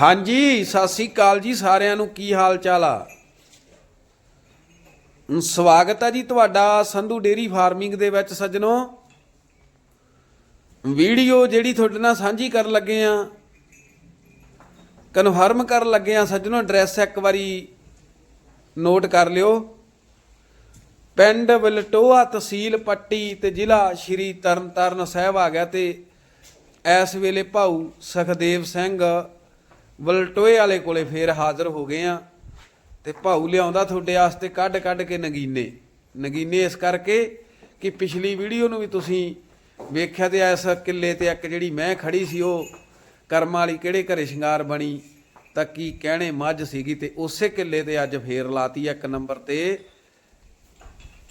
ਹਾਂਜੀ, ਸਤਿ ਸ੍ਰੀ ਅਕਾਲ ਜੀ ਸਾਰਿਆਂ ਨੂੰ, ਕੀ ਹਾਲ ਚਾਲ ਆ ਸਵਾਗਤ ਹੈ ਜੀ ਤੁਹਾਡਾ ਸੰਧੂ ਡੇਰੀ ਫਾਰਮਿੰਗ ਦੇ ਵਿੱਚ ਸੱਜਣੋ। ਵੀਡੀਓ ਜਿਹੜੀ ਤੁਹਾਡੇ ਨਾਲ ਸਾਂਝੀ ਕਰਨ ਲੱਗੇ ਆ, ਕਨਫਰਮ ਕਰਨ ਲੱਗੇ ਆ ਸੱਜਣੋ, ਐਡਰੈਸ ਇੱਕ ਵਾਰੀ ਨੋਟ ਕਰ ਲਿਓ। ਪਿੰਡ ਵਲਟੋਆ ਤਹਿਸੀਲ ਪੱਟੀ ਤੇ ਜ਼ਿਲ੍ਹਾ ਸ਼੍ਰੀ ਤਰਨਤਾਰਨ ਸਾਹਿਬ ਆ ਗਿਆ ਤੇ ਇਸ ਵੇਲੇ ਭਾਊ ਸਖਦੇਵ ਸਿੰਘ ਵਲਟੋਏ ਵਾਲੇ ਕੋਲੇ ਫੇਰ ਹਾਜ਼ਰ ਹੋ ਗਏ ਆ ਤੇ ਭਾਊ ਲਿਆਉਂਦਾ ਤੁਹਾਡੇ ਵਾਸਤੇ ਕੱਢ ਕੱਢ ਕੇ ਨਗੀਨੇ। ਨਗੀਨੇ ਇਸ ਕਰਕੇ ਕਿ ਪਿਛਲੀ ਵੀਡੀਓ ਨੂੰ ਵੀ ਤੁਸੀਂ ਵੇਖਿਆ ਤੇ ਇਸ ਕਿੱਲੇ ਤੇ ਇੱਕ ਜਿਹੜੀ ਮੈਂ ਖੜੀ ਸੀ ਉਹ ਕਰਮ ਵਾਲੀ ਕਿਹੜੇ ਘਰੇ ਸ਼ਿੰਗਾਰ ਬਣੀ, ਤਾਂ ਕੀ ਕਹਿਣੇ ਮੱਝ ਸੀਗੀ ਤੇ ਉਸੇ ਕਿੱਲੇ ਤੇ ਅੱਜ ਫੇਰ ਲਾਤੀ ਇੱਕ ਨੰਬਰ ਤੇ।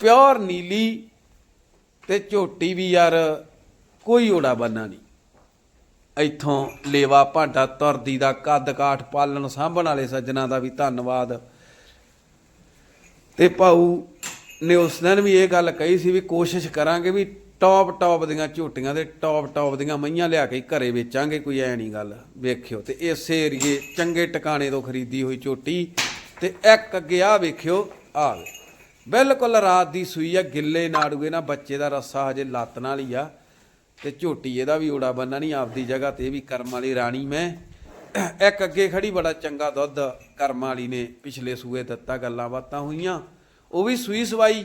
ਪਿਓਰ ਨੀਲੀ ਤੇ ਝੋਟੀ ਵੀ ਯਾਰ ਕੋਈ ਓੜਾ ਬੰਨਾ ਨਹੀਂ। ਇੱਥੋਂ ਲੇਵਾ ਭਾਂਡਾ ਤੁਰਦੀ ਦਾ ਕੱਦ ਕਾਠ ਪਾਲਣ ਸਾਂਭਣ ਵਾਲੇ ਸੱਜਣਾ ਦਾ ਵੀ ਧੰਨਵਾਦ। ਤੇ ਭਾਊ ਨੇ ਉਸ ਦਿਨ ਵੀ ਇਹ ਗੱਲ ਕਹੀ ਸੀ ਵੀ ਕੋਸ਼ਿਸ਼ ਕਰਾਂਗੇ ਵੀ ਟੌਪ ਟੌਪ ਦੀਆਂ ਝੂਟੀਆਂ ਦੇ ਟੌਪ ਟੌਪ ਦੀਆਂ ਮਈਆਂ ਲਿਆ ਕੇ ਘਰੇ ਵੇਚਾਂਗੇ, ਕੋਈ ਐ ਨਹੀਂ ਗੱਲ, ਵੇਖਿਓ। ਤੇ ਇਸੇ ਏਰੀਏ ਚੰਗੇ ਟਿਕਾਣੇ ਤੋਂ ਖਰੀਦੀ ਹੋਈ ਝੋਟੀ ਤੇ ਇੱਕ ਅੱਗੇ ਆ ਵੇਖਿਓ ਆ ਬਿਲਕੁਲ ਰਾਤ ਦੀ ਸੂਈ ਆ, ਗਿੱਲੇ ਨਾੜੂਏ ਨਾ ਬੱਚੇ ਦਾ ਰੱਸਾ ਹਜੇ ਲੱਤ ਨਾਲ ਹੀ ਆ। ਤੇ ਝੋਟੀ ਇਹਦਾ ਵੀ ਓੜਾ ਬੰਨਾ ਨਹੀਂ ਆਪਦੀ ਜਗ੍ਹਾ ਤੇ ਇਹ ਵੀ ਕਰਮ ਵਾਲੀ ਰਾਣੀ ਮੈਂ। ਇੱਕ ਅੱਗੇ ਖੜੀ ਬੜਾ ਚੰਗਾ ਦੁੱਧ ਕਰਮ ਵਾਲੀ ਨੇ ਪਿਛਲੇ ਸੂਏ ਦਿੱਤਾ ਗੱਲਾਂ ਬਾਤਾਂ ਹੋਈਆਂ। ਉਹ ਵੀ ਸੂਈ ਸਵਾਈ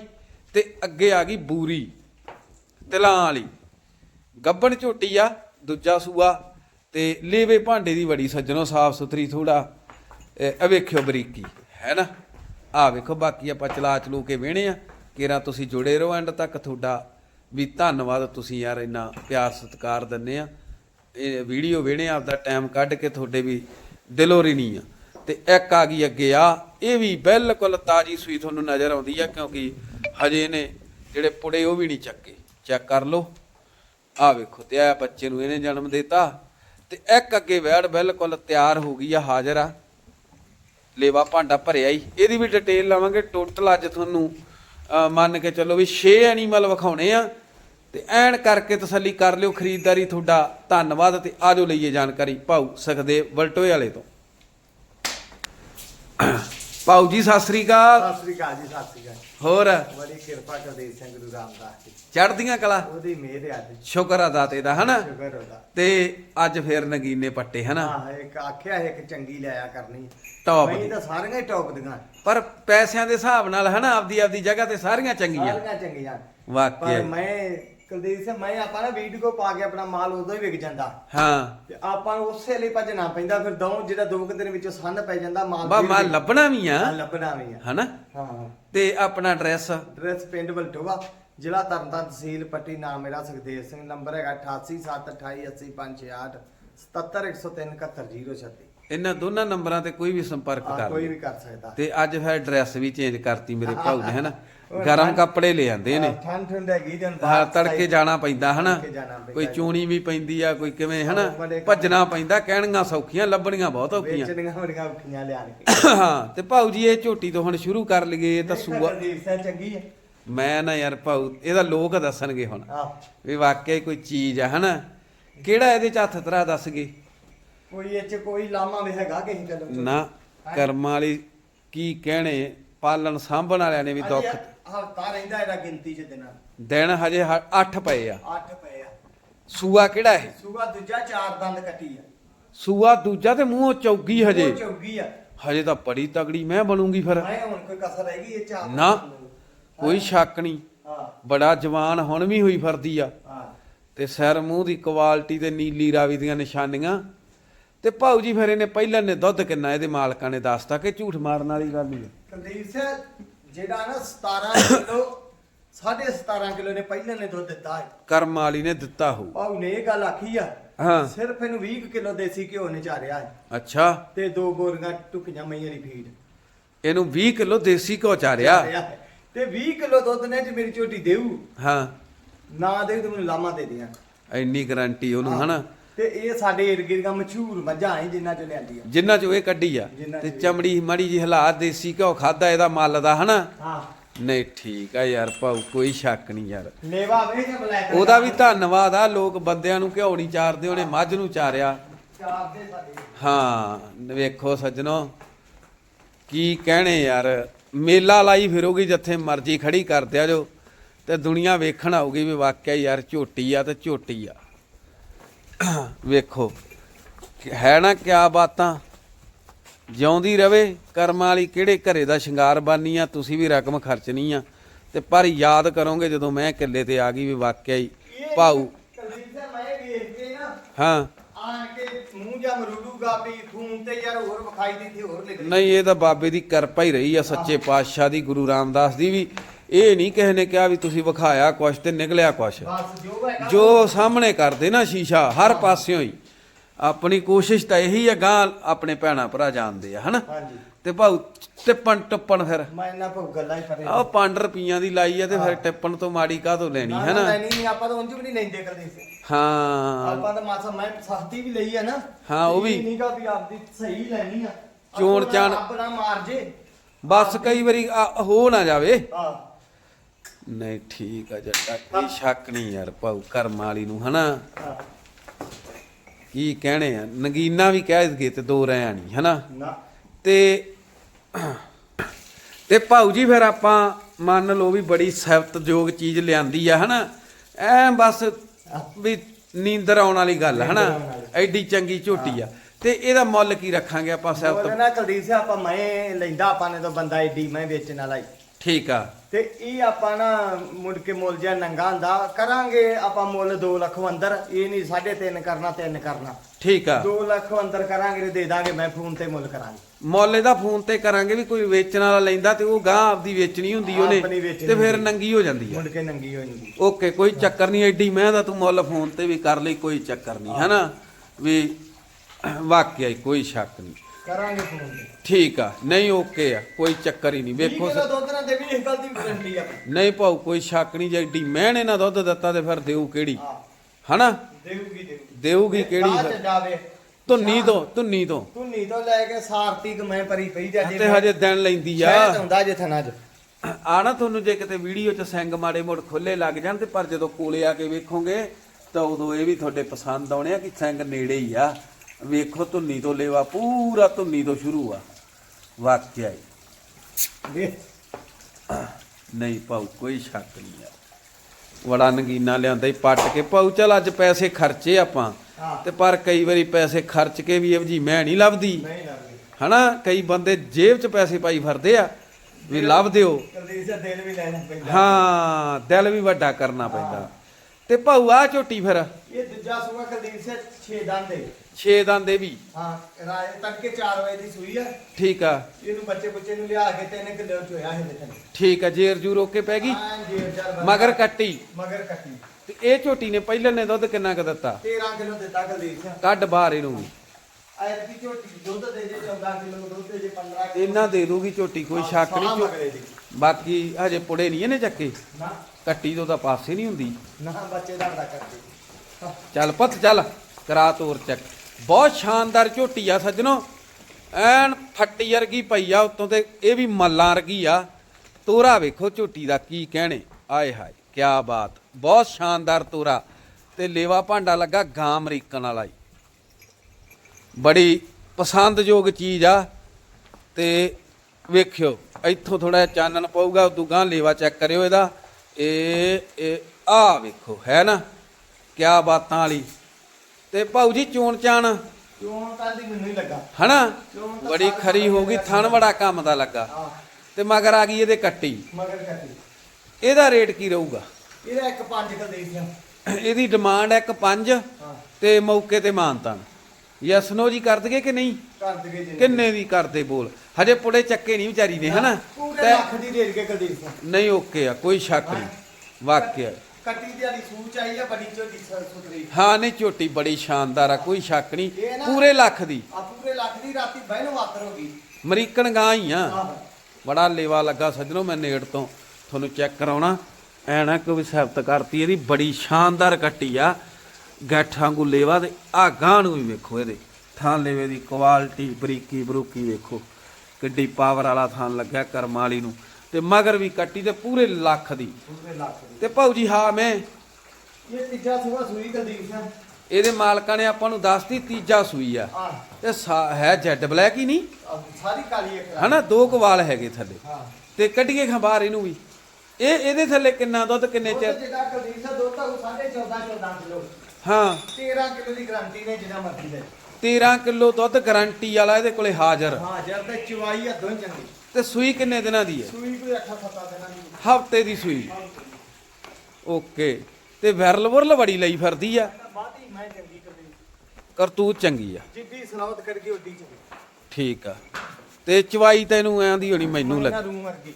ਤੇ ਅੱਗੇ ਆ ਗਈ ਬੂਰੀ, ਤਿਲਾਂ ਵਾਲੀ। ਗੱਬਣ ਝੋਟੀ ਆ, ਦੂਜਾ ਸੂਆ ਤੇ ਲੇਵੇ ਭਾਂਡੇ ਦੀ ਬੜੀ ਸੱਜਣੋ, ਸਾਫ਼ ਸੁਥਰੀ ਥੋੜਾ ਇਹ ਵੇਖਿਓ ਬਰੀਕੀ, ਹੈ ਨਾ? ਆ ਵੇਖੋ, ਬਾਕੀ ਆਪਾਂ ਚਲਾ ਚਲੂ ਕੇ ਵੇਣੇ ਆ। ਕਿਰਾ ਤੁਸੀਂ ਜੁੜੇ ਰਹੋ, ਐਂਡ ਤੱਕ ਤੁਹਾਡਾ ਵੀ ਧੰਨਵਾਦ ਤੁਸੀਂ ਯਾਰ ਇੰਨਾ ਪਿਆਰ ਸਤਿਕਾਰ ਦਿੰਨੇ ਆ। ਇਹ ਵੀਡੀਓ ਵੇਣੇ ਆਪਦਾ ਟਾਈਮ ਕੱਢ ਕੇ ਤੁਹਾਡੇ ਵੀ ਦਿਲੋਂ ਨਹੀਂ ਆ। ਤੇ ਇੱਕ ਆ ਗਈ ਅੱਗੇ ਆ, ਇਹ ਵੀ ਬਿਲਕੁਲ ਤਾਜੀ ਸੂਈ ਤੁਹਾਨੂੰ ਨਜ਼ਰ ਆਉਂਦੀ ਆ, ਕਿਉਂਕਿ ਹਜੇ ਨੇ ਜਿਹੜੇ ਪੁੜੇ ਉਹ ਵੀ ਨਹੀਂ ਚੱਕੇ। ਚੈੱਕ ਕਰ ਲਓ। ਆ ਵੇਖੋ, ਤੇ ਆ ਬੱਚੇ ਨੂੰ ਇਹਨੇ ਜਨਮ ਦਿੱਤਾ। ਤੇ ਇੱਕ ਅੱਗੇ ਵੈੜ ਬਿਲਕੁਲ ਤਿਆਰ ਹੋ ਗਈ ਆ, ਹਾਜ਼ਰ ਆ। ਲੇਵਾ ਭਾਂਡਾ ਭਰਿਆ ਹੀ ਇਹਦੀ ਵੀ ਡਿਟੇਲ ਲਵਾਂਗੇ। ਟੋਟਲ ਅੱਜ ਤੁਹਾਨੂੰ ਮੰਨ ਕੇ ਚੱਲੋ ਵੀ 6 ਐਨੀਮਲ ਵਿਖਾਉਣੇ ਆ। ਤੇ ਐਨ ਕਰਕੇ ਤਸੱਲੀ ਕਰ ਲਿਓ ਖਰੀਦਦਾਰੀ ਤੁਹਾਡਾ ਧੰਨਵਾਦ ਤੇ ਆਜੋ ਲਈਏ ਜਾਣਕਾਰੀ। ਭਾਊ ਸਖਦੇਵ ਵਲਟੋਏ ਵਾਲੇ ਤੋਂ। ਭਾਊ ਜੀ ਸਤਿ ਸ੍ਰੀ ਅਕਾਲ। ਸਤਿ ਸ੍ਰੀ ਅਕਾਲ ਜੀ ਸਤਿ ਸ੍ਰੀ ਅਕਾਲ। ਹੋਰ? ਬੜੀ ਕਿਰਪਾ ਕਰਦੇ ਸਿੰਘ ਗੁਰੂ ਰਾਮਦਾਸ ਜੀ ਚੜ੍ਹਦੀਆਂ ਕਲਾ? ਉਹਦੀ ਮਿਹਰ ਹੈ ਅੱਜ। ਸ਼ੁਕਰ ਆ ਦਾਤੇ ਦਾ ਹਨਾ? ਸ਼ੁਕਰ ਉਹਦਾ ਤੇ ਅੱਜ ਫੇਰ ਨਗੀਨੇ ਪੱਟੇ ਹਨਾ? ਹਾਂ ਇੱਕ ਆਖਿਆ ਇੱਕ ਚੰਗੀ ਲਿਆ ਕਰਨੀ। ਟੌਪ ਮੈਂ। ਤਾਂ ਸਾਰੀਆਂ ਹੀ ਟੌਪ ਦੀਆਂ। ਪਰ ਪੈਸਿਆਂ ਦੇ ਹਿਸਾਬ ਨਾਲ ਹਨਾ? ਆਪਦੀ ਆਪਦੀ ਜਗ੍ਹਾ ਤੇ ਸਾਰੀਆਂ ਚੰਗੀਆਂ। ਸਾਰੀਆਂ ਚੰਗੀਆਂ। ਵਾਕਿਆ। ਪਰ। ਮੈਂ ਕੁਲਦੀਪ ਸਿੰਘ ਮੈਂ ਆਪਾਂ ਨਾ ਵੀਡੀਓ ਪਾ ਕੇ ਆਪਣਾ ਮਾਲ ਉਦੋਂ ਹੀ ਵਿਕ ਜਾਂਦਾ। ਹਾਂ। ਤੇ ਆਪਾਂ ਨੂੰ ਉਸੇ ਲਈ ਭਜਣਾ ਪੈਂਦਾ ਫਿਰ ਦੋ ਜਿਹੜਾ ਦੋ ਕੁ ਦਿਨ ਵਿੱਚੋਂ ਸੰਨ ਪੈ ਜਾਂਦਾ ਮਾਲ ਬਾ ਮਾਲ ਵੀ- ਲੱਭਣਾ ਵੀ ਆ। ਲੱਭਣਾ ਵੀ ਆ। ਹਨਾ? ਹਾਂ ਤੇ ਆਪਣਾ ਐਡਰੈਸ ਡਰੈਸ ਪਿੰਡ ਬਲਟੋਵਾ ਜ਼ਿਲ੍ਹਾ ਤਰਨਤਾਰਨ ਤਹਿਸੀਲ ਪੱਟੀ ਨਾਮ ਮੇਰਾ ਸੁਖਦੇਵ ਸਿੰਘ ਨੰਬਰ ਹੈਗਾ 8872288568 77103 ਇਹਨਾਂ ਦੋਨਾਂ ਨੰਬਰਾਂ ਤੇ ਕੋਈ ਵੀ ਸੰਪਰਕ ਕਰ ਕੋਈ ਵੀ ਕਰ ਸਕਦਾ। ਤੇ ਅੱਜ ਫਿਰ ਐਡਰੈਸ ਵੀ ਚੇਂਜ ਕਰਤੀ ਮੇਰੇ ਭਾਊ ਨੇ ਹਨਾ? ਗਰਮ ਕੱਪੜੇ ਲੈ ਆਂਦੇ ਨੇ। ਠੰਡ ਠੰਡ ਹੈਗੀ ਜਨ ਹਾਂ ਤੜਕੇ ਜਾਣਾ ਪੈਂਦਾ ਹਨਾ। ਕੋਈ ਚੂਣੀ ਵੀ ਪੈਂਦੀ ਆ ਕੋਈ ਕਿਵੇਂ ਹਨਾ। ਭੱਜਣਾ ਪੈਂਦਾ ਕਹਿਣੀਆਂ ਸੌਖੀਆਂ ਲੱਭਣੀਆਂ ਬਹੁਤ ਔਖੀਆਂ। ਵੇਚਣੀਆਂ ਬੜੀਆਂ ਔਖੀਆਂ ਲਿਆਣ ਕੇ। ਹਾਂ ਤੇ ਭਾਊ ਜੀ ਇਹ ਝੋਟੀ ਤੋਂ ਹੁਣ ਸ਼ੁਰੂ ਕਰ ਲਈਏ ਤਾਂ ਸੂਆ ਚੰਗੀ ਹੈ। ਮੈਂ ਨਾ ਯਾਰ ਭਾਊ ਇਹਦਾ ਲੋਕ ਦੱਸਣਗੇ ਹੁਣ। ਵੀ ਵਾਕਿਆ ਕੋਈ ਚੀਜ਼ ਆ ਹਨਾ? ਕਿਹੜਾ ਇਹਦੇ ਚ ਹੱਥ ਤਰਾ ਦੱਸ ਗਏ? ਕੋਈ ਇਹ ਚ ਕੋਈ ਲਾਮਾ ਵੀ ਹੈਗਾ ਕਿਸੇ ਗੱਲ ਚ ਨਾ ਕਰਮਾਂ ਵਾਲੀ ਕੀ ਕਹਿਣੇ ਪਾਲਣ ਸਾਂਭਣ ਵਾਲਿਆਂ ਨੇ ਵੀ ਦੁੱਖ। ਹਫਤਾ ਰਹਿੰਦਾ ਇਹਦਾ ਗਿਣਤੀ ਚ ਦਿਨਾਂ ਦਿਨ ਹਜੇ 8 ਪਏ ਆ। 8 ਪਏ ਆ। ਸੂਆ ਕਿਹੜਾ ਇਹ? ਸੂਆ ਦੂਜਾ ਚਾਰ ਦੰਦ ਕੱਟੀ ਆ। ਸੂਆ ਦੂਜਾ ਤੇ ਮੂੰਹੋਂ ਚੌਗੀ ਹਜੇ। ਚੌਗੀ ਆ। ਹਜੇ ਤਾਂ ਬੜੀ ਤਗੜੀ ਮੈਂ ਬਣੂੰਗੀ ਫਿਰ। ਮੈਂ ਹੁਣ ਕੋਈ ਕਸਰ ਰਹਿ ਗਈ ਇਹ ਚਾਰ ਨਾ। ਕੋਈ ਸ਼ੱਕ ਨਹੀਂ। ਹਾਂ। ਬੜਾ ਜਵਾਨ ਹੁਣ ਵੀ ਹੋਈ ਫਿਰਦੀ ਆ। ਹਾਂ। ਤੇ ਸਿਰ ਮੂੰਹ ਦੀ ਕੁਆਲਿਟੀ ਤੇ ਨੀਲੀ ਰਾਵੀ ਦੀਆਂ ਨਿਸ਼ਾਨੀਆਂ ਤੇ ਭਾਊ ਜੀ ਫਿਰ ਇਹਨੇ ਪਹਿਲਾਂ ਨੇ ਦੁੱਧ ਕਿੰਨਾ ਇਹਦੇ ਮਾਲਕਾਂ ਨੇ ਦੱਸਤਾ ਕਿ ਝੂਠ ਮਾਰਨ ਵਾਲੀ ਗੱਲ ਹੀ ਕੁਲਦੀਪ ਸਿੰਘ ਜਿਹੜਾ ਨਾ 17 ਕਿਲੋ 17.5 ਕਿਲੋ ਨੇ ਪਹਿਲਾਂ ਨੇ ਦੁੱਧ ਦਿੱਤਾ ਹੈ ਕਰਮ ਵਾਲੀ ਨੇ ਦਿੱਤਾ ਹੋ ਭਾਉ ਨੇ ਇਹ ਗੱਲ ਆਖੀ ਆ ਹਾਂ। ਸਿਰਫ ਇਹਨੂੰ 20 ਕੁ ਕਿਲੋ ਦੇਸੀ ਘਿਓ ਨੇ ਚਾਰਿਆ ਹੈ ਅੱਛਾ। ਤੇ ਦੋ ਬੋਰੀਆਂ ਟੁਕੀਆਂ ਮਈਆਂ ਦੀ ਫੀਡ। ਇਹਨੂੰ 20 ਕਿਲੋ ਦੇਸੀ ਘਿਓ ਚਾਰਿਆ। ਹੈ। ਤੇ 20 ਕਿਲੋ ਦੁੱਧ ਨੇ ਜੇ ਮੇਰੀ ਝੋਟੀ ਦੇਊ ਹਾਂ। ਨਾ ਦੇਊ ਤੇ ਮੈਨੂੰ ਲਾਮਾ ਦੇ ਦਿਆਂ ਇੰਨੀ ਗਾਰੰਟੀ ਉਹਨੂੰ ਹਨਾ? ਤੇ ਇਹ ਸਾਡੇ ਏਰੀਏ ਦੀਆਂ ਮਸ਼ਹੂਰ ਮੱਝਾਂ ਐ ਜਿਨ੍ਹਾਂ ਚੋਂ ਲਿਆਂਦੀ ਆ। ਜਿੰਨਾ ਚ ਇਹ ਕੱਢੀ ਆ। ਤੇ ਚੋਂ ਇਹ- ਚਮੜੀ ਮਾੜੀ ਜੀ ਹਾਲਾਤ ਦੇਸੀ ਘਿਓ ਖਾਦਾ ਇਹਦਾ ਮੱਲ ਦਾ ਹਨਾ? ਹਾਂ। ਨਹੀਂ ਠੀਕ ਆ ਯਾਰ ਭਾਊ ਕੋਈ ਸ਼ੱਕ ਨਹੀਂ ਯਾਰ। ਲੇਵਾ ਵੇ ਜਾਂ ਬਲੈਕ ਉਹਦਾ ਵੀ ਧੰਨਵਾਦ ਆ ਲੋਕ ਬੰਦਿਆਂ ਨੂੰ ਘਿਓ ਨਹੀਂ ਚਾਰਦੇ ਉਹਨੇ ਮੱਝ ਨੂੰ ਚਾਰਿਆ। ਚਾਰ ਦੇ ਸਾਡੇ। ਹਾਂ ਵੇਖੋ ਸੱਜਣੋ ਕੀ ਕਹਿਣੇ ਯਾਰ। ਮੇਲਾ ਲਾਈ ਫਿਰੋਗੀ ਜਿੱਥੇ ਮਰਜ਼ੀ ਖੜੀ ਕਰ ਦਿਆ ਜੋ ਤੇ ਦੁਨੀਆ ਵੇਖਣ ਆਊਗੀ ਵੀ ਵਾਕਿਆ ਯਾਰ ਝੋਟੀ ਆ ਤੇ ਝੋਟੀ ਆ। ਵੇਖੋ ਹੈ ਨਾ ਕਿਆ ਬਾਤਾਂ? ਜਿਉਂਦੀ ਰਵੇ ਕਰਮਾਂ ਵਾਲੀ ਕਿਹੜੇ ਘਰੇ ਦਾ ਸ਼ਿੰਗਾਰ ਬਾਨੀ ਆ ਤੁਸੀਂ ਵੀ ਰਕਮ ਖਰਚਣੀ ਆ। ਤੇ ਪਰ ਯਾਦ ਕਰੋਗੇ ਜਦੋਂ ਮੈਂ ਕਿੱਲੇ ਤੇ ਆ ਗਈ ਵੀ ਵਾਕਿਆ ਹੀ ਨਾ ਹਾਂ। ਆਣ ਕੇ ਮੂੰਹ ਜਾਂ ਮਰੂੜੂਗਾ ਵੀ ਫੋਨ ਤੇ ਯਾਰ ਹੋਰ ਵਿਖਾਈ ਦਿੱਤੀ ਹੋਰ ਲਿਖ। ਨਹੀਂ ਇਹ ਤਾਂ ਬਾਬੇ ਦੀ ਕਿਰਪਾ ਹੀ ਰਹੀ ਆ ਸੱਚੇ ਪਾਤਸ਼ਾਹ ਦੀ ਗੁਰੂ ਰਾਮਦਾਸ ਦੀ ਵੀ। ਇਹ ਨਹੀਂ ਕਿਸੇ ਨੇ ਕਿਹਾ ਵੀ ਤੁਸੀਂ ਵਿਖਾਇਆ ਕੁਛ ਤੇ ਨਿਕਲਿਆ ਕੁਛ। ਜੋ ਸਾਹਮਣੇ ਕਰਦੇ ਨਾ ਸ਼ੀਸ਼ਾ ਹਰ ਪਾਸਿਓਂ ਹੀ। ਆਪਣੀ ਕੋਸ਼ਿਸ਼ ਤਾਂ ਇਹੀ ਆ ਗਾਂ ਆਪਣੇ ਭੈਣਾ ਭਰਾ ਜਾਣਦੇ ਆ ਹਨਾ? ਹਾਂਜੀ। ਤੇ ਭਾਉ ਟਿੱਪਣ ਟੱਪਣ ਫਿਰ। ਮੈਂ ਇਹਨਾਂ ਕੋ ਗੱਲਾਂ ਹੀ ਪਰੇ ਆਹ 5 ਰੁਪਈਆਂ ਦੀ ਲਾਈ ਆ ਤੇ ਫਿਰ ਟਿੱਪਣ ਤੋਂ ਮਾੜੀ ਕਾਹਤੋਂ ਲੈਣੀ ਹੈ ਨਾ, ਨਾ ਨਹੀਂ ਨਹੀਂ ਆਪਾਂ ਤਾਂ ਉਂਝ ਵੀ ਨਹੀਂ ਲੈਂਦੇ ਕਦੇ। ਹਾਂ। ਆਪਾਂ ਤਾਂ ਮਾਸਾ ਮੈਂ ਸਸਤੀ ਵੀ ਲਈ ਆ ਨਾ। ਹਾਂ, ਉਹ ਵੀ। ਨਹੀਂ ਕਾ ਵੀ ਆਪਦੀ ਸਹੀ ਲੈਣੀ ਆ। ਚੋਣ ਆਪਣਾ ਚਾਣ- ਨਾ ਮਾਰ ਜੇ। ਬਸ ਕਈ ਵਾਰੀ ਆ- ਹੋ ਨਾ ਜਾਵੇ। ਹਾਂ। ਨਹੀਂ ਠੀਕ ਆ ਜੱਟਾ ਕੋਈ ਸ਼ੱਕ ਨਹੀਂ ਯਾਰ ਭਾਉ ਕਰਮ ਵਾਲੀ ਨੂੰ ਹਨਾ। ਕੀ ਕਹਿਣੇ ਆ? ਨਗੀਨਾ ਵੀ ਕਹਿ ਦਈਏ ਤੇ ਦੋ ਰਹਿ ਨਹੀਂ ਹਨਾ? ਨਾ। ਤੇ ਤੇ ਭਾਊ ਜੀ ਫਿਰ ਆਪਾਂ ਮੰਨ ਲਓ ਵੀ ਬੜੀ ਸਿਫਤਯੋਗ ਚੀਜ਼ ਲਿਆਂਦੀ ਆ ਹਨਾ? ਐ ਬਸ ਵੀ ਨੀਂਦਰ ਆਉਣ ਵਾਲੀ ਗੱਲ ਹਨਾ। ਐਡੀ ਚੰਗੀ ਝੋਟੀ ਆ। ਤੇ ਇਹਦਾ ਮੁੱਲ ਕੀ ਰੱਖਾਂਗੇ ਆਪਾਂ ਸਿਫਤ ਨਾ ਕੁਲਦੀਪ ਸਿੰਘ ਆਪਾਂ ਮੈਂ ਲੈਂਦਾ ਆਪਾਂ ਨੇ ਤਾਂ ਬੰਦਾ ਏਡੀ ਮੈਂ ਵੇਚਣ ਵਾਲਾ ਹੀ। ਠੀਕ ਆ। ਤੇ ਇਹ ਆਪਾਂ ਨਾ ਮੁੜ ਕੇ ਮੁੱਲ ਜਿਹਾ ਨੰਗਾ ਹੁੰਦਾ। ਕਰਾਂਗੇ ਆਪਾਂ ਮੁੱਲ 2 ਲੱਖ ਅੰਦਰ। ਇਹ ਨਹੀਂ 3.5 ਕਰਨਾ 3 ਕਰਨਾ। ਠੀਕ ਆ। 2 ਲੱਖ ਅੰਦਰ ਕਰਾਂਗੇ ਤੇ ਦੇ ਦਾਂਗੇ ਮੈਂ ਫੋਨ ਤੇ ਮੁੱਲ ਕਰਾਂਗੇ। ਮੁੱਲ ਇਹਦਾ ਫੋਨ ਤੇ ਕਰਾਂਗੇ ਵੀ ਕੋਈ ਵੇਚਣ ਵਾਲਾ ਲੈਂਦਾ ਤੇ ਉਹ ਗਾਂ ਆਪਦੀ ਵੇਚਣੀ ਹੁੰਦੀ ਉਹਨੇ ਤੇ ਫਿਰ। ਨੰਗੀ ਹੋ ਜਾਂਦੀ ਆ। ਮੁੜ ਕੇ ਨੰਗੀ ਹੋ ਜਾਂਦੀ। ਓਕੇ ਕੋਈ ਚੱਕਰ ਨਹੀਂ ਐਡੀ ਮੈਂ ਦਾ ਤੂੰ ਮੁੱਲ ਫੋਨ ਤੇ ਵੀ ਕਰ ਲਈ ਕੋਈ ਚੱਕਰ ਨਹੀਂ ਹੈਨਾ? ਵੀ ਵਾਕਿਆ ਹੀ ਕੋਈ ਸ਼ੱਕ ਨਹੀਂ। ਕਰਾਂਗੇ ਫੋਨ ਤੇ। ਠੀਕ ਆ ਨਹੀਂ ਓਕੇ ਆ ਕੋਈ ਚੱਕਰ ਹੀ ਨਹੀਂ। ਵੇਖੋ ਵੇਖੋ ਦੁੱਧ ਨਾ ਦੇਵੀ ਇਸ ਗੱਲ ਦੀ ਗਰੰਟੀ ਆ। ਨਹੀਂ ਭਾਉ ਕੋਈ ਸ਼ੱਕ ਨਹੀਂ ਜੇ ਐਡੀ ਮਿਹਣੇ ਨਾਲ ਦੁੱਧ ਦਿੱਤਾ ਤੇ ਫਿਰ ਦੇਊ ਕਿਹੜੀ? ਹਾਂ। ਹਨਾ? ਦੇਊਗੀ ਦੇਊਗੀ। ਦੇਊਗੀ ਕਿਹੜੀ ਫਿਰ? ਜਾਵੇ। ਧੁੰਨੀ ਤੋਂ ਧੁੰਨੀ ਤੋਂ। ਧੁੰਨੀ ਤੋਂ ਲੈ ਕੇ ਸਾਰਤੀ ਕ ਮੈਂ ਪਰੀ ਪਈ ਤੇ ਤੇ ਹਜੇ ਦਿਨ ਲੈਂਦੀ ਆ। ਸ਼ਾਇਦ ਹੁੰਦਾ ਜੇ ਥਣਾ ਚ। ਆ ਨਾ ਤੁਹਾਨੂੰ ਜੇ ਕਿਤੇ ਵੀਡੀਓ 'ਚ ਸਿੰਗ ਮਾੜੇ ਮੋੜ ਖੁੱਲੇ ਲੱਗ ਜਾਣ ਤੇ ਪਰ ਜਦੋਂ ਕੋਲੇ ਆ ਕੇ ਵੇਖੋਗੇ ਤਾਂ ਉਦੋਂ ਇਹ ਵੀ ਤੁਹਾਡੇ ਪਸੰਦ ਆਉਣੇ ਆ ਕਿ ਸਿੰਗ ਨੇੜੇ ਹੀ ਆ। ਵੇਖੋ ਧੁੰਨੀ ਤੋਂ ਲੇਵਾ ਪੂਰਾ ਧੁੰਨੀ ਤੋਂ ਸ਼ੁਰੂ ਆ। ਵਾਕਿਆ ਹੀ। ਨਹੀਂ ਪਾਉ ਕੋਈ ਸ਼ੱਕ ਨਹੀਂ ਆ। ਬੜਾ ਨਗੀਨਾ ਲਿਆਂਦਾ ਹੀ ਪੱਟ ਕੇ। ਪਾਉ ਚਲ ਅੱਜ ਪੈਸੇ ਖਰਚੇ ਆਪਾਂ। ਤੇ ਪਰ ਕਈ ਵਾਰੀ ਪੈਸੇ ਖਰਚ ਕੇ ਵੀ ਇਹ ਜੀ ਮੈਂ ਨਹੀਂ ਲੱਭਦੀ। ਨਹੀਂ ਹਨਾ? ਕਈ ਬੰਦੇ ਜੇਬ 'ਚ ਪੈਸੇ ਪਾਈ ਫਿਰਦੇ ਆ ਵੀ ਲੱਭ ਦਿਓ ਕਲਦੀਪ ਸਿੰਘ ਦਿਲ ਵੀ ਲੈਣਾ ਪੈਂਦਾ। ਹਾਂ ਦਿਲ ਵੀ ਵੱਡਾ ਕਰਨਾ ਪੈਂਦਾ। ਤੇ ਭਾਊ ਆ ਝੋਟੀ ਫਿਰ? ਇਹ ਦੂਜਾ ਸੂਆ ਕਲਦੀਪ ਸਿੰਘ 6 ਦੰਦ ਦੇ। 6 ਦੰਦੇ ਵੀ। ਹਾਂ ਰਾਏ ਤੜਕੇ 4 ਵਜੇ ਦੀ ਸੂਈ ਆ। ਠੀਕ ਆ। ਇਹਨੂੰ ਬੱਚੇ ਬੱਚੇ ਨੂੰ ਲਿਆ ਕੇ ਤਿੰਨ ਕਿਲੋ ਚੋਇਆ ਹੈ ਦੇਖਣ ਠੀਕ ਆ ਜੇਰ ਜੂ ਰੋਕੇ ਪੈ ਗਈ? ਜੇਰ। ਮਗਰ ਕੱਟੀ? ਮਗਰ ਕੱਟੀ। ਤੇ ਇਹ ਝੋਟੀ ਨੇ ਪਹਿਲਾਂ ਨੇ ਦੁੱਧ ਕਿੰਨਾ ਕੁ ਦਿੱਤਾ? 13 ਕਿਲੋ ਦਿੱਤਾ ਕਲਦੀਪ ਸਿੰਘ। ਕੱਢ ਬਾਹਰ ਇਹਨੂੰ ਵੀ। ਦੀ ਝੋਟੀ ਦੁੱਧ ਦੇ ਜੇ 14 ਕਿਲੋ ਦੁੱਧ ਦੇ ਜੇ 15 ਕਿਲੋ। ਇਹਨਾਂ ਦੇ ਦੂਗੀ ਝੋਟੀ ਕੋਈ ਸ਼ੱਕ ਨਹੀਂ ਦੀ। ਬਾਕੀ ਹਜੇ ਪੁੜੇ ਨਹੀਂ ਇਹਨੇ ਚੱਕੇ। ਨਾ। ਕੱਟੀ ਤੋਂ ਤਾਂ ਪਾਸੇ ਨਹੀਂ ਹੁੰਦੀ। ਨਾ ਬੱਚੇ ਦਾ ਦਾ ਕਰਦੀ ਚੱਲ ਪੁੱਤ ਚੱਲ ਕਰਾ ਤੋਰ ਚੱਕ। ਬਹੁਤ ਸ਼ਾਨਦਾਰ ਝੋਟੀ ਆ ਸੱਜਣੋ। ਐਨ ਫੱਟੀ ਵਰਗੀ ਪਈ ਆ ਉਤੋਂ ਤੇ ਇਹ ਵੀ ਮੱਲਾਂ ਵਰਗੀ ਆ। ਤੋਰਾ ਵੇਖੋ ਝੋਟੀ ਦਾ ਕੀ ਕਹਿਣੇ। ਆਏ ਹਾਏ ਕੀ ਬਾਤ। ਬਹੁਤ ਸ਼ਾਨਦਾਰ ਤੋਰਾ। ਤੇ ਲੇਵਾ ਭਾਂਡਾ ਲੱਗਾ ਗਾਂ ਅਮਰੀਕਨ ਵਾਲਾ ਹੀ। ਬੜੀ ਪਸੰਦਯੋਗ ਚੀਜ਼ ਆ। ਤੇ ਵੇਖਿਓ ਇੱਥੋਂ ਥੋੜਾ ਚਾਨਣ ਪਊਗਾ ਉਦੋਂ ਗਾਂ ਲੇਵਾ ਚੈੱਕ ਕਰਿਓ ਇਹਦਾ। ਇਹ ਇਹ ਆ ਵੇਖੋ ਹੈ ਨਾ? ਕਿਆ ਬਾਤਾਂ ਵਾਲੀ। ਤੇ ਭਾਊ ਜੀ ਚੋਣ ਚਾਣ? ਕਿਉਂ ਕਹਿੰਦੀ ਮੈਨੂੰ ਹੀ ਲੱਗਾ। ਹਨਾ? ਚੋਣ ਤਾਂ ਬੜੀ ਸਾਰੇ ਖਰੀ ਹੋ ਗਈ ਥਣ ਬੜਾ ਕੰਮ ਦਾ ਲੱਗਾ। ਹਾਂ। ਤੇ ਮਗਰ ਆ ਗਈ ਇਹਦੇ ਕੱਟੀ। ਮਗਰ ਕੱਟੀ। ਇਹਦਾ ਰੇਟ ਕੀ ਰਹੂਗਾ? ਇਹਦਾ ਇੱਕ ਪੰਜ ਕਲਦੀਪ ਸਿੰਘ ਇਹਦੀ ਡਿਮਾਂਡ ਹੈ ਇੱਕ 5 ਹਾਂ। ਤੇ ਮੌਕੇ ਤੇ ਮਾਨਤਾਨ। ਯੈਸ ਨੋ ਜੀ ਕਰ ਦਈਏ ਕਿ ਨਹੀਂ? ਕਰ ਦਗੇ ਜੀ। ਕਿੰਨੇ ਦੀ ਕਰਦੇ ਬੋਲ। ਹਜੇ ਪੁੜੇ ਚੱਕੇ ਨਹੀਂ ਵਿਚਾਰੀ ਨੇ ਹਨਾ? ਪੂਰੇ ਤੇ ਲੱਖ ਦੀ ਦੇ ਕੇ ਸਿੰਘ। ਨਹੀਂ ਓਕੇ ਆ ਕੋਈ ਸ਼ੱਕ ਨਹੀਂ। ਵਾਕਿਆ। ਕੱਟੀ ਦੀ ਵਾਲੀ ਸੂਚ ਆਈ ਆ ਬੜੀ ਝੋਟੀ ਸੁਥਰੀ। ਹਾਂ ਨਹੀਂ ਝੋਟੀ ਬੜੀ ਸ਼ਾਨਦਾਰ ਆ ਕੋਈ ਸ਼ੱਕ ਨਹੀਂ। ਪੂਰੇ ਲੱਖ ਦੀ। ਆ ਪੂਰੇ ਲੱਖ ਦੀ ਰਾਤੀ ਬਹਿਨੋਂ ਵਾਤਰ ਹੋ ਗਈ। ਅਮਰੀਕਨ ਗਾਂ ਹੀ ਆ। ਬੜਾ ਲੇਵਾ ਲੱਗਾ ਸੱਜਣੋ ਮੈਂ ਨੇੜ ਤੋਂ। ਤੁਹਾਨੂੰ ਚੈੱਕ ਕਰਾਉਣਾ। ਐਣਾ ਕੋਈ ਵੀ ਸਾਬਤ ਕਰਤੀ ਇਹਦੀ ਬੜੀ ਸ਼ਾਨਦਾਰ ਕੱਟੀ ਆ। ਗੱਠਾਂ ਵਾਂਗੂ ਲੇਵਾ ਤੇ ਆ ਗਾਂ ਨੂੰ ਵੀ ਵੇਖੋ ਇਹਦੇ। ਥਾਂ ਲੇਵੇ ਦੀ ਕੁਆਲਿਟੀ ਬਰੀਕੀ ਬਰੂਕੀ ਵੇਖੋ। ਕਿੱਡੀ ਪਾਵਰ ਵਾਲਾ ਥਾਂ ਲੱਗਿਆ ਕਰਮ ਵਾਲੀ ਨੂੰ। ਤੇ ਮਗਰ ਵੀ ਕੱਟੀ ਤੇ ਪੂਰੇ ਲੱਖ ਦੀ। ਪੂਰੇ ਲੱਖ ਦੀ। ਤੇ ਭਾਊ ਜੀ ਹਾਂ ਮੈਂ। ਇਹ ਤੀਜਾ ਸੂਆ ਸੂਈ ਕਲਦੀਪ ਸਿੰਘ। ਇਹਦੇ ਮਾਲਕਾਂ ਨੇ ਆਪਾਂ ਨੂੰ ਦੱਸਤੀ ਤੀਜਾ ਸੂਈ ਆ। ਆ ਤੇ ਸਾ- ਹੈ ਜੈਡ ਬਲੈਕ ਹੀ ਨਹੀਂ? ਸਾਰੀ ਕਾਲੀ ਇੱਕ ਹਨਾ ਦੋ ਕਵਾਲ ਹੈਗੇ ਥੱਲੇ। ਹਾਂ। ਤੇ ਕੱਢੀਏ ਖੰਬਾਰ ਇਹਨੂੰ ਵੀ। ਇਹ ਇਹਦੇ ਥੱਲੇ ਕਿੰਨਾ ਦੁੱਧ ਕਿੰਨੇ ਉਹ ਚਿਰ? ਜਿਹੜਾ ਕਲੀਸਾ ਦੋ ਤਾਂ 14.5 14 ਕਿਲੋ। ਹਾਂ। 13 ਕਿਲੋ ਦੀ ਗਰੰਟੀ ਨੇ ਜਿੰਨਾ ਮਰਜ਼ੀ ਦੇ 13 ਕਿਲੋ ਦੁੱਧ ਗਾਰੰਟੀ ਵਾਲਾ ਇਹਦੇ ਕੋਲੇ ਹਾਜ਼ਰ। ਹਾਂ ਤੇ ਚਵਾਈ ਹੱਦੋਂ ਹੀ ਚੰਗੀ ਤੇ ਸੂਈ ਕਿੰਨੇ ਦਿਨਾਂ ਦੀ ਹੈ? ਸੂਈ ਕੋਈ 8 7 ਦਿਨਾਂ ਦੀ। ਹਫ਼ਤੇ ਦੀ ਸੂਈ। ਓਕੇ। ਤੇ ਵਿਰਲ ਵੁਰਲ ਬੜੀ ਲਈ ਫਿਰਦੀ ਆ? ਬਾਤੀ ਮੈਂ ਚੰਗੀ ਕਰਦੀ ਕਰਤੂਤ ਚੰਗੀ ਆ। ਜਿੱਦੀ ਸਲਾਵਤ ਕਰਕੇ ਉੱਡੀ ਚੰਗੀ ਠੀਕ ਆ। ਤੇ ਚਵਾਈ ਤੈਨੂੰ ਐਂ ਦੀ ਹੋਣੀ ਮੈਨੂੰ ਲੱਗ ਵਰਗੀ।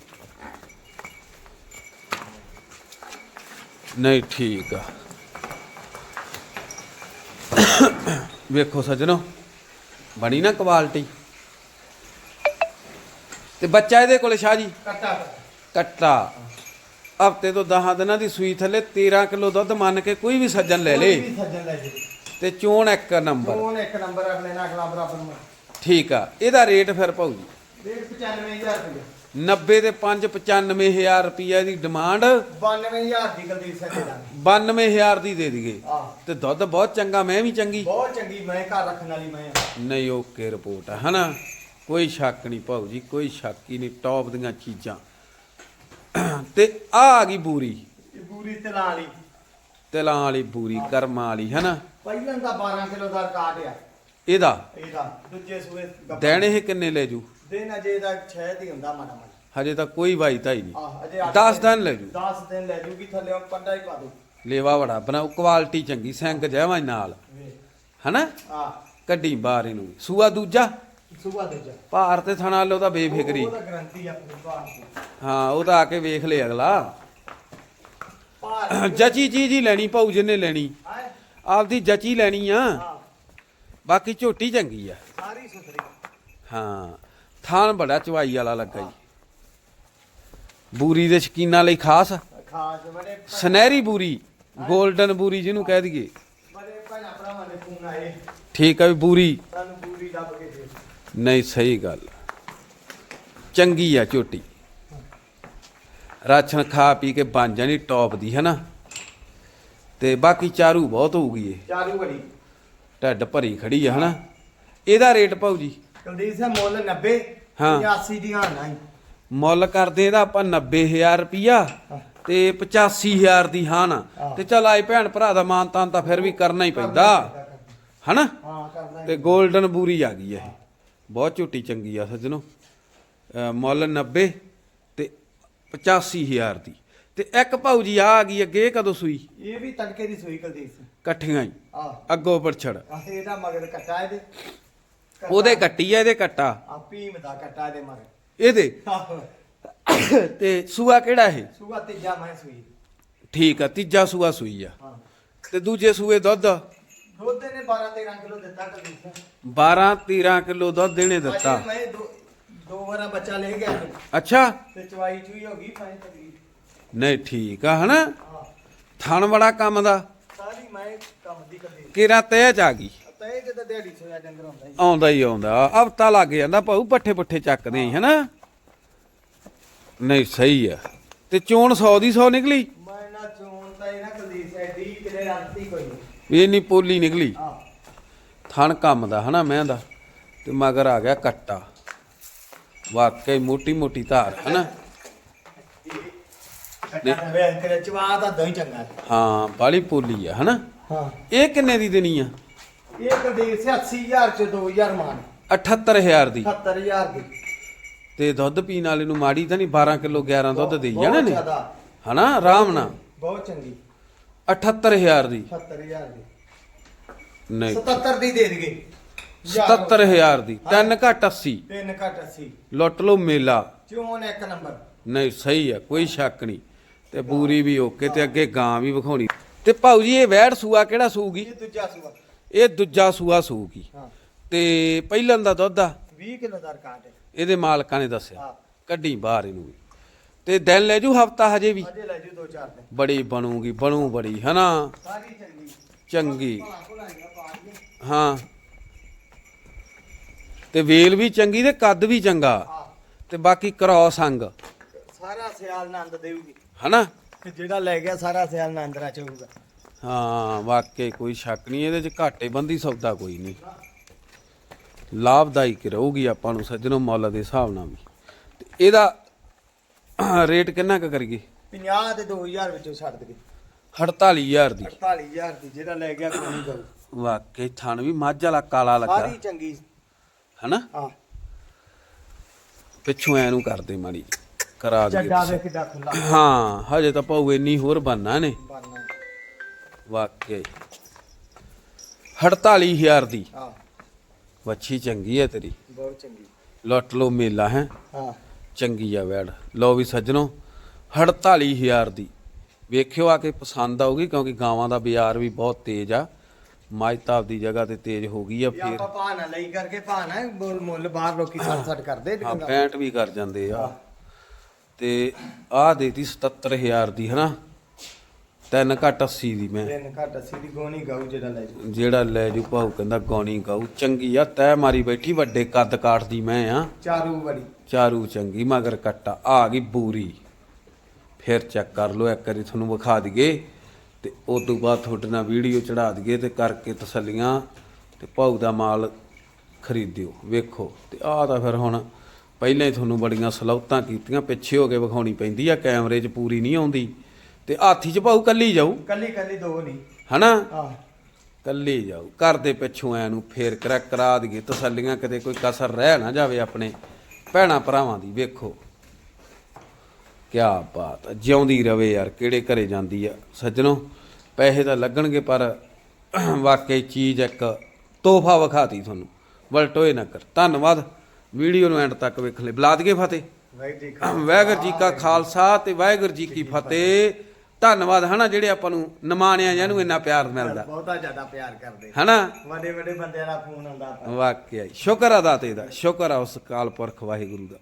ਨਹੀਂ ਠੀਕ ਆ। ਵੇਖੋ ਸੱਜਣੋ ਬਣੀ ਨਾ ਕੁਆਲਿਟੀ। ਤੇ ਬੱਚਾ ਇਹਦੇ ਕੋਲੇ ਸ਼ਾਹ ਜੀ? ਕੱਟਾ। ਕੱਟਾ। ਹਫ਼ਤੇ ਤੋਂ 10 ਦਿਨਾਂ ਦੀ ਸੂਈ ਥੱਲੇ 13 ਕਿਲੋ ਦੁੱਧ ਮੰਨ ਕੇ ਕੋਈ ਵੀ ਸੱਜਣ ਲੈ ਲੇ। ਕੋਈ ਵੀ ਸੱਜਣ ਲੈ ਜੇ ਤੇ ਚੋਣ ਇੱਕ ਨੰਬਰ। ਫੋਨ ਇੱਕ ਨੰਬਰ ਅਗਲੇ ਨਾਲ ਅਗਲਾ ਬਰਾਬਰ ਨੂੰ। ਠੀਕ ਆ ਇਹਦਾ ਰੇਟ ਫਿਰ ਭਾਊ ਜੀ। ਡੇਢ 95000 ਰੁਪਏ। 90 ਤੇ 5 95000 ਰੁਪਈਆ ਦੀ ਡਿਮਾਂਡ 92000 ਦੀ ਗਲਦੀ ਸਕੇ ਦਾ 92000 ਦੀ। ਦੇ ਦਈਏ। ਆ। ਤੇ ਦੁੱਧ ਬਹੁਤ ਚੰਗਾ ਮੈਂ ਵੀ ਚੰਗੀ। ਬਹੁਤ ਚੰਗੀ ਮੈਂ ਘਰ ਰੱਖਣ ਵਾਲੀ ਮੈਂ ਆ। ਨਹੀਂ ਓਕੇ ਰਿਪੋਰਟ ਹੈ ਹਨਾ? ਕੋਈ ਸ਼ੱਕ ਨਹੀਂ ਭਾਊ ਜੀ ਕੋਈ ਸ਼ੱਕ ਹੀ ਨਹੀਂ ਟੌਪ ਦੀਆਂ ਚੀਜ਼ਾਂ। ਤੇ ਆ ਆ ਗਈ ਬੂਰੀ। ਇਹ ਪੂਰੀ ਤਲਾ ਵਾਲੀ। ਤਿਲਾਂ ਵਾਲੀ ਬੂਰੀ ਕਰਮਾਂ ਵਾਲੀ ਹਨਾ? ਪਹਿਲਾਂ ਦਾ 12 ਕਿਲੋ ਦਾ ਕਾਟ ਆ। ਇਹਦਾ? ਇਹਦਾ ਦੂਜੇ ਸੂਏ ਇਹ ਕਿੰਨੇ ਲੈ ਜੂ? ਦਿਨ ਅਜੇ ਦਾ ਛੇ ਦੀ ਹੁੰਦਾ ਮਾੜਾ ਮਾੜਾ। ਹਜੇ ਤਾਂ ਕੋਈ ਵਾਈਤਾ ਹੀ ਨਹੀਂ। ਆਹ ਅਜੇ 10 ਦਿਨ ਲੈ ਜੂ। 10 ਦਿਨ ਲੈ ਜੂਗੀ ਥੱਲੇ ਪੰਡਾ ਹੀ ਪਾ ਦੋ ਲੇਵਾ ਬੜਾ ਬਣਾ ਕੁਆਲਿਟੀ ਚੰਗੀ ਸਿੰਘ ਜੈਵਾਂ ਨਾਲ। ਹਨਾ? ਆ ਕੱਢੀ ਬਾਹਰ ਇਹਨੂੰ। ਸੂਆ ਦੂਜਾ? ਸੁਬਾ ਦੇ ਜਾ ਭਾਰ ਤੇ ਥਣਾ ਲੋ ਤਾਂ ਬੇਫਿਕਰੀ। ਉਹਦਾ ਗਰੰਟੀ ਆਪਣੀ ਬਾਹਰ ਦੀ। ਹਾਂ ਉਹ ਤਾਂ ਆ ਕੇ ਵੇਖ ਲੈ ਅਗਲਾ। ਭਾਰ ਜਚੀ ਚੀਜ਼ ਹੀ ਲੈਣੀ ਭਾਊ ਜਿੰਨੇ ਲੈਣੀ। ਆਪਦੀ ਜਚੀ ਲੈਣੀ ਆ। ਹਾਂ ਬਾਕੀ ਝੋਟੀ ਚੰਗੀ ਆ। ਸਾਰੀ ਸੁਥਰੀ। ਹਾਂ। ਥਾਨ ਬੜਾ ਚਵਾਈ ਵਾਲਾ ਲੱਗਾ ਜੀ। ਬੂਰੀ ਦੇ ਸ਼ਕੀਨਾਂ ਲਈ ਖਾਸ। ਖਾਸ ਬੜੇ ਸੁਨਹਿਰੀ ਬੂਰੀ 골ਡਨ ਬੂਰੀ ਜਿਹਨੂੰ ਕਹਿ ਦਈਏ। ਬੜੇ ਭੈਣਾਂ ਭਰਾਵਾਂ ਦੇ ਫੋਨ ਆਏ। ਠੀਕ ਵੀ ਬੂਰੀ। ਲੱਭ ਕੇ ਦੇ ਨਹੀਂ ਸਹੀ ਗੱਲ। ਚੰਗੀ ਆ ਝੋਟੀ। ਰਾਸ਼ਨ ਖਾ ਪੀ ਕੇ ਬਣ ਜਾਣੀ ਟੌਪ ਦੀ ਹੈ ਨਾ ਤੇ ਬਾਕੀ ਚਾਰੂ ਬਹੁਤ ਹੋਊਗੀ ਇਹ। ਚਾਰੂ ਬੜੀ। ਢੱਡ ਭਰੀ ਖੜੀ ਆ ਹਨਾ? ਇਹਦਾ ਰੇਟ ਭਾਊ ਜੀ। ਕੁਲਦੀਪ ਸਿੰਘ ਮੁੱਲ 90 ਹਾਂ। 85 ਦੀਆਂ ਨਹੀਂ ਮੁੱਲ ਕਰਦੇ ਇਹਦਾ ਆਪਾਂ 90000 ਰੁਪਿਆ ਤੇ 85000 ਦੀ ਹਾਂ ਨਾ। ਤੇ ਚਲ ਆਏ ਭੈਣ ਭਰਾ ਦਾ ਮਾਨ ਤਾਨ ਤਾਂ ਫਿਰ ਵੀ ਕਰਨਾ ਹੀ ਪੈਂਦਾ। ਹਨਾ? ਹਾਂ ਕਰਦਾ ਤੇ 골ਡਨ ਬੂਰੀ ਆ ਗਈ ਇਹ। ਬਹੁਤ ਝੋਟੀ ਚੰਗੀ ਆ ਸੱਜਣੋ। ਮੁੱਲ 90 ਤੇ 85000 ਦੀ। ਤੇ ਇੱਕ ਭਾਊ ਜੀ ਆ ਆ ਗਈ ਅੱਗੇ ਕਦੋਂ ਸੂਈ? ਇਹ ਵੀ ਤੜਕੇ ਦੀ ਸੂਈ ਕੁਲਦੀਪ ਸਿੰਘ। ਇਕੱਠੀਆਂ ਹੀ। ਆ ਅੱਗੋਂ ਪਰਛੜ ਇਹਦਾ ਮਗਰ ਕੱਟਾ ਇਹਦੇ। ਉਹਦੇ ਕੱਟੀ ਆ ਇਹਦੇ ਕੱਟਾ ਆ ਭੀਮ ਦਾ ਕੱਟਾ ਇਹਦੇ ਮਗਰ। ਇਹਦੇ? ਆਹੋ। ਤੇ ਸੂਆ ਕਿਹੜਾ ਇਹ? ਸੂਆ ਤੀਜਾ ਮੈਂ ਸੂਈ। ਠੀਕ ਆ ਤੀਜਾ ਸੂਆ ਸੂਈ ਆ। ਹਾਂ। ਤੇ ਦੂਜੇ ਸੂਏ ਦੁੱਧ? ਦੁੱਧ ਨੇ 12 13 ਕਿਲੋ ਦਿੱਤਾ ਸਿੰਘ 12 13 ਕਿਲੋ ਦੁੱਧ ਦੇਣੇ ਦਿੱਤਾ। ਅੱਜ ਮੈਂ ਦੋ ਦੋ ਵਾਰਾ ਬੱਚਾ ਲੈ ਗਿਆ ਸੀ ਅੱਛਾ। ਤੇ ਚਵਾਈ ਚੂਈ ਹੋ ਗਈ ਮੈਂ ਤਕਰੀਬ ਨਹੀਂ ਠੀਕ ਆ ਹਨਾ? ਹਾਂ। ਥਣ ਬੜਾ ਕੰਮ ਦਾ? ਸਾਰੀ ਮੈਂ ਕੰਮ ਦੀ ਕਰਦੀ ਕਿਰਾ ਚ ਆ ਗਈ? ਤੈ ਜਦੋਂ ਦਿਹਾੜੀ ਸੋਇਆ ਡੰਗਰ ਹੁੰਦਾ ਸੀ ਆਉਂਦਾ ਹੀ ਆਉਂਦਾ। ਹਫਤਾ ਲੱਗ ਜਾਂਦਾ ਭਾਊ ਪੱਠੇ ਪੁੱਠੇ ਚੱਕਦੇ ਹੀ ਹਨਾ? ਨਹੀਂ ਸਹੀ ਆ। ਤੇ ਚੋਣ 100 ਦੀ 100 ਨਿਕਲੀ? ਮੈਂ ਨਾ ਚੋਣ ਤਾਂ ਇਹ ਨਾ ਕੁਲਦੀਪ ਸਿੰਘ ਦੀ ਕਿਤੇ ਰੰਤੀ ਕੋਈ ਨਹੀਂ। ਵੀ ਇੰਨੀ ਪੋਲੀ ਨਿਕਲੀ? ਹਾਂ ਥਣ ਕੰਮ ਦਾ ਹਨਾ ਮੈਂ ਦਾ। ਤੇ ਮਗਰ ਆ ਗਿਆ ਕੱਟਾ। ਵਾਕਈ ਮੋਟੀ ਮੋਟੀ ਧਾਰ ਹਨਾ? ਕੱਟਾ ਵੇ ਤੇਰੇ ਚਵਾ ਦਾ ਦਹੀਂ ਚੰਗਾ। ਹੈ। ਹਾਂ ਬਾਲੀ ਪੋਲੀ ਆ ਹਨਾ? ਹਾਂ। ਇਹ ਕਿੰਨੇ ਦੀ ਦੇਣੀ ਆ? ਇਹ ਕੁਲਦੀਪ ਸਿੰਘ 80000 ਚ 2000 ਮਾਨ। 78000 ਦੀ। 77000 ਦੀ। ਤੇ ਦੁੱਧ ਪੀਣ ਵਾਲੇ ਨੂੰ ਮਾੜੀ ਤਾਂ ਨਹੀਂ 12 ਕਿਲੋ 11 ਦੁੱਧ ਦੇਈ ਜਾਣੇ ਨੇ ਹਨਾ ਆਰਾਮ ਨਾਲ। ਬਹੁਤ ਚੰਗੀ। 78000 ਦੀ। 77000 ਦੀ। ਨਹੀਂ। 77 ਦੀ ਦੇ ਦੇਗੇ 77000 ਦੀ। 3 ਘੱਟ 80 ਤਿੰਨ ਘੱਟ 80 ਲੁੱਟ ਲਓ ਮੇਲਾ। ਚੋਣ ਇੱਕ ਨੰਬਰ। ਨਹੀਂ ਸਹੀ ਆ ਕੋਈ ਸ਼ੱਕ ਨਹੀਂ। ਤੇ ਬੂਰੀ ਵੀ ਓਕੇ ਤੇ ਅੱਗੇ ਗਾਂ ਵੀ ਵਿਖਾਉਣੀ। ਤੇ ਭਾਊ ਜੀ ਇਹ ਵੈੜ ਸੂਆ ਕਿਹੜਾ ਸੂਗੀ? ਇਹ ਦੂਜਾ ਸੂਆ। ਇਹ ਦੂਜਾ ਸੂਆ ਸੂਗੀ। ਹਾਂ। ਤੇ ਪਹਿਲਾਂ ਦਾ ਦੁੱਧ ਆ। 20 ਕਿਲੋ ਦਾ ਕਾਟ ਹੈ। ਇਹਦੇ ਮਾਲਕਾਂ ਨੇ ਦੱਸਿਆ। ਕੱਢੀ ਬਾਹਰ ਇਹਨੂੰ ਵੀ। ਤੇ ਦਿਨ ਲੈ ਜੂ ਹਫਤਾ ਹਜੇ ਵੀ? ਅਜੇ ਲੈ ਜੂ ਦੋ ਚਾਰ ਦਿਨ। ਬੜੀ ਬਣੂਗੀ ਬਣੂ ਬੜੀ ਹਨਾ? ਸਾਰੀ ਚੰਗੀ। ਚੰਗੀ। ਹਾਂ ਤੇ ਵੇਲ ਵੀ ਚੰਗੀ ਤੇ ਕੱਦ ਵੀ ਚੰਗਾ। ਤੇ ਬਾਕੀ ਕ੍ਰੋਸ ਅੰਗ ਸਾਰਾ ਸਿਆਲ ਆਨੰਦ ਦੇਊਗੀ। ਹਨਾ? ਜਿਹੜਾ ਲੈ ਗਿਆ ਸਾਰਾ ਸਿਆਲ ਆਨੰਦ ਰਾ ਚਾਹੂਗਾ ਹਾਂ ਵਾਕਈ ਕੋਈ ਸ਼ੱਕ ਨਹੀਂ ਇਹਦੇ ਚ ਘਾਟੇ ਬੰਦੀ ਸੌਦਾ ਕੋਈ ਨਹੀਂ। ਲਾਭਦਾਇਕ ਰਹੂਗੀ ਆਪਾਂ ਨੂੰ ਸੱਜਣੋ ਮੁੱਲ ਦੇ ਹਿਸਾਬ ਨਾਲ ਵੀ। ਤੇ ਇਹਦਾ ਰੇਟ ਕਿੰਨਾ ਕੁ ਕਰੀਏ? 50 ਤੇ 2000 ਵਿੱਚੋਂ ਛੱਡ ਦੇ 48000 ਦੀ। 48000 ਦੀ ਜਿਹੜਾ ਲੈ ਗਿਆ ਕੋਈ ਨਹੀਂ ਗਊ ਵਾਕਈ ਥਣ ਵੀ ਮੱਝ ਵਾਲਾ ਕਾਲਾ ਲੱਗਾ। ਸਾਰੀ ਚੰਗੀ। ਹਨਾ? ਆ ਪਿੱਛੋਂ ਐ ਨੂੰ ਕਰਦੇ ਮਾੜੀ ਕਰਾ ਦਈਏ ਚੱਡਾ ਵੇ ਕਿੱਡਾ ਖੁੱਲਾ ਹਾਂ ਹਜੇ ਤਾਂ ਭਾਉ ਇੰਨੀ ਹੋਰ ਬੰਨਾ ਨੇ। ਬਣਨਾ ਵਾਕਈ 48000 ਦੀ। ਆ ਵੱਛੀ ਚੰਗੀ ਹੈ ਤੇਰੀ। ਬਹੁਤ ਚੰਗੀ। ਲੁੱਟ ਲੋ ਮੇਲਾ ਹੈ। ਹਾਂ। ਚੰਗੀ ਆ ਵੈੜ। ਲਓ ਵੀ ਸੱਜਣੋ 48000 ਦੀ। ਵੇਖਿਓ ਆ ਕੇ ਪਸੰਦ ਆਊਗੀ ਕਿਉਂਕਿ ਗਾਵਾਂ ਦਾ ਬਾਜ਼ਾਰ ਵੀ ਬਹੁਤ ਤੇਜ਼ ਆ। ਮਾਇਤਾਬ ਦੀ ਜਗ੍ਹਾ ਤੇ ਤੇਜ਼ ਹੋ ਗਈ ਆ ਫਿਰ। ਆਪਾਂ ਭਾਣਾ ਲਈ ਕਰਕੇ ਭਾਣਾ ਮੁੱਲ ਬਾਹਰ ਲੋਕੀ ਸੱਟ ਸੱਟ ਕਰਦੇ ਹਾਂ ਡੰਗਾ। 65 ਵੀ ਕਰ ਜਾਂਦੇ ਆ। ਤੇ ਆਹ ਦੇਤੀ 77000 ਦੀ ਹਨਾ? ਤਿੰਨ ਘੱਟ 80 ਦੀ ਮੈਂ। ਤਿੰਨ ਘੱਟ ਅੱਸੀ ਦੀ ਗੋਣੀ ਗਊ ਜਿਹੜਾ ਲੈ ਜੂ ਜਿਹੜਾ ਲੈ ਜੂ ਭਾਉ ਕਹਿੰਦਾ ਗੌਣੀ ਗਾਉ ਚੰਗੀ ਆ ਤੈ ਮਾਰੀ ਬੈਠੀ ਵੱਡੇ ਕੱਦ ਕਾਠ ਦੀ ਮੈਂ ਆ। ਚਾਰੂ ਬੜੀ ਚਾਰੂ ਚੰਗੀ ਮਗਰ ਕੱਟਾ ਆ। ਗਈ ਬੂਰੀ। ਫਿਰ ਚੈੱਕ ਕਰ ਲਓ ਇੱਕ ਵਾਰੀ ਤੁਹਾਨੂੰ ਵਿਖਾ ਦਈਏ। ਤੇ ਉਸ ਤੋਂ ਬਾਅਦ ਤੁਹਾਡੇ ਨਾਲ ਵੀਡੀਓ ਚੜਾ ਦਈਏ ਤੇ ਕਰਕੇ ਤਸੱਲੀਆਂ। ਤੇ ਭਾਉ ਦਾ ਮਾਲ ਖਰੀਦਿਓ ਵੇਖੋ। ਤੇ ਆਹ ਤਾਂ ਫਿਰ ਹੁਣ ਪਹਿਲਾਂ ਹੀ ਤੁਹਾਨੂੰ ਬੜੀਆਂ ਸਲੌਤਾਂ ਕੀਤੀਆਂ। ਪਿੱਛੇ ਹੋ ਕੇ ਵਿਖਾਉਣੀ ਪੈਂਦੀ ਆ ਕੈਮਰੇ 'ਚ ਪੂਰੀ ਨਹੀਂ ਆਉਂਦੀ। ਤੇ ਹਾਥੀ 'ਚ ਭਾਉ ਕੱਲੀ ਜਾਊ? ਕੱਲੀ ਕੱਲੀ ਦੋ ਨਹੀਂ। ਹਨਾ? ਆ ਕੱਲੀ ਜਾਊ। ਘਰ ਦੇ ਪਿੱਛੋਂ ਐ ਨੂੰ ਫੇਰ ਕਰਾ ਕਰਾ ਦਈਏ। ਤਸੱਲੀਆਂ ਕਿਤੇ ਕੋਈ ਕਸਰ ਰਹਿ ਨਾ ਜਾਵੇ ਆਪਣੇ ਭੈਣਾ ਭਰਾਵਾਂ ਦੀ ਵੇਖੋ। ਕਿਆ ਬਾਤ ਆ। ਜਿਉਂਦੀ ਰਵੇ ਯਾਰ ਕਿਹੜੇ ਘਰੇ ਜਾਂਦੀ ਆ? ਸੱਜਣੋ ਪੈਸੇ ਤਾਂ ਲੱਗਣਗੇ ਪਰ ਵਾਕਈ ਚੀਜ਼ ਇੱਕ ਤੋਹਫਾ ਵਿਖਾਤੀ ਤੁਹਾਨੂੰ। ਵਲਟੋਏ ਨਾ ਕਰ ਧੰਨਵਾਦ। ਵੀਡੀਓ ਨੂੰ ਐਂਡ ਤੱਕ ਵੇਖ ਲੈ। ਬੁਲਾ ਦਈਏ ਫਤਿਹ। ਵਾਹਿਗੁਰੂ ਜੀ ਵਾਹਿਗੁਰੂ ਜੀ ਕਾ ਖਾਲਸਾ। ਤੇ ਵਾਹਿਗੁਰੂ ਜੀ ਕੀ ਫਤਿਹ। ਧੰਨਵਾਦ ਹਨਾ ਜਿਹੜੇ ਆਪਾਂ ਨੂੰ ਨਿਮਾਣਿਆ ਜਿਹਨੂੰ ਇੰਨਾ ਪਿਆਰ ਮਿਲਦਾ। ਬਹੁਤਾ ਜ਼ਿਆਦਾ ਪਿਆਰ ਕਰਦੇ। ਹਨਾ? ਵੱਡੇ ਵੱਡੇ ਬੰਦਿਆਂ ਦਾ ਫੋਨ ਆਉਂਦਾ। ਵਾਕਿਆ। ਸ਼ੁਕਰ ਆ ਦਾਤੇ ਦਾ ਸ਼ੁਕਰ ਆ ਉਸ ਕਾਲ ਪੁਰਖ ਵਾਹਿਗੁਰੂ ਦਾ।